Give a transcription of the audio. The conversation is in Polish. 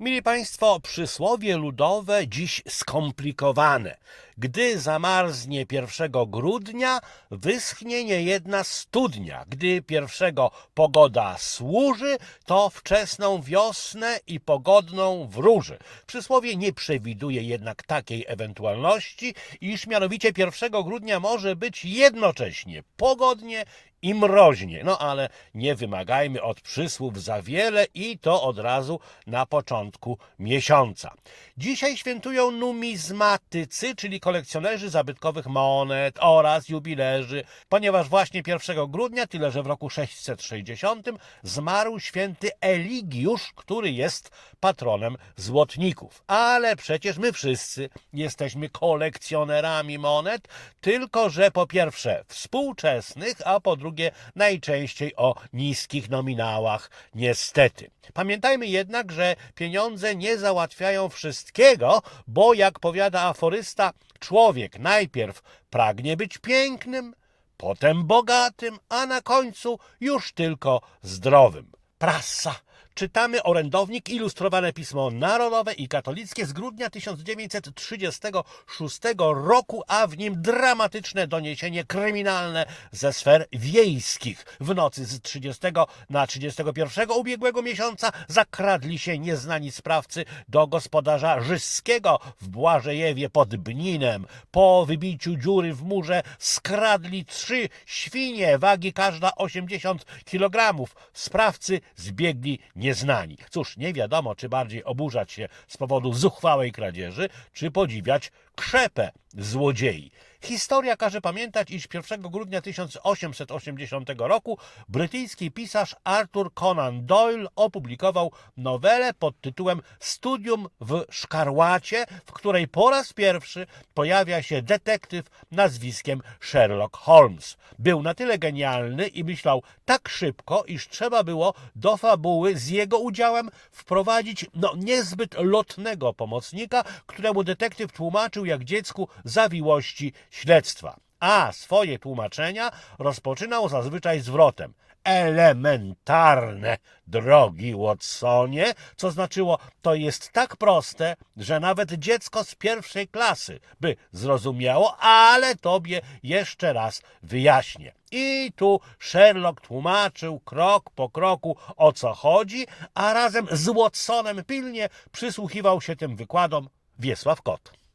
Mili Państwo, przysłowie ludowe dziś skomplikowane. Gdy zamarznie 1 grudnia, wyschnie niejedna studnia. Gdy pierwszego pogoda służy, to wczesną wiosnę i pogodną wróży. Przysłowie nie przewiduje jednak takiej ewentualności, iż mianowicie 1 grudnia może być jednocześnie pogodnie i mroźnie. No ale nie wymagajmy od przysłów za wiele i to od razu na początku miesiąca. Dzisiaj świętują numizmatycy, czyli kolekcjonerzy zabytkowych monet oraz jubilerzy, ponieważ właśnie 1 grudnia, tyle że w roku 660, zmarł święty Eligiusz, który jest patronem złotników. Ale przecież my wszyscy jesteśmy kolekcjonerami monet, tylko że po pierwsze współczesnych, a po drugie najczęściej o niskich nominałach, niestety. Pamiętajmy jednak, że pieniądze nie załatwiają wszystkiego, bo jak powiada aforysta, człowiek najpierw pragnie być pięknym, potem bogatym, a na końcu już tylko zdrowym. Prasa. Czytamy orędownik Ilustrowane Pismo Narodowe i Katolickie z grudnia 1936 roku, a w nim dramatyczne doniesienie kryminalne ze sfer wiejskich. W nocy z 30 na 31 ubiegłego miesiąca zakradli się nieznani sprawcy do gospodarza Żyskiego w Błażejewie pod Bninem. Po wybiciu dziury w murze skradli trzy świnie, wagi każda 80 kg. Sprawcy zbiegli nieznani. Cóż, nie wiadomo, czy bardziej oburzać się z powodu zuchwałej kradzieży, czy podziwiać krzepę złodziei. Historia każe pamiętać, iż 1 grudnia 1880 roku brytyjski pisarz Arthur Conan Doyle opublikował nowelę pod tytułem Studium w szkarłacie, w której po raz pierwszy pojawia się detektyw nazwiskiem Sherlock Holmes. Był na tyle genialny i myślał tak szybko, iż trzeba było do fabuły z jego udziałem wprowadzić no, niezbyt lotnego pomocnika, któremu detektyw tłumaczył jak dziecku zawiłości śledztwa. A swoje tłumaczenia rozpoczynał zazwyczaj zwrotem. Elementarne, drogi Watsonie, co znaczyło, to jest tak proste, że nawet dziecko z pierwszej klasy by zrozumiało, ale tobie jeszcze raz wyjaśnię. I tu Sherlock tłumaczył krok po kroku o co chodzi, a razem z Watsonem pilnie przysłuchiwał się tym wykładom Wiesław Kot.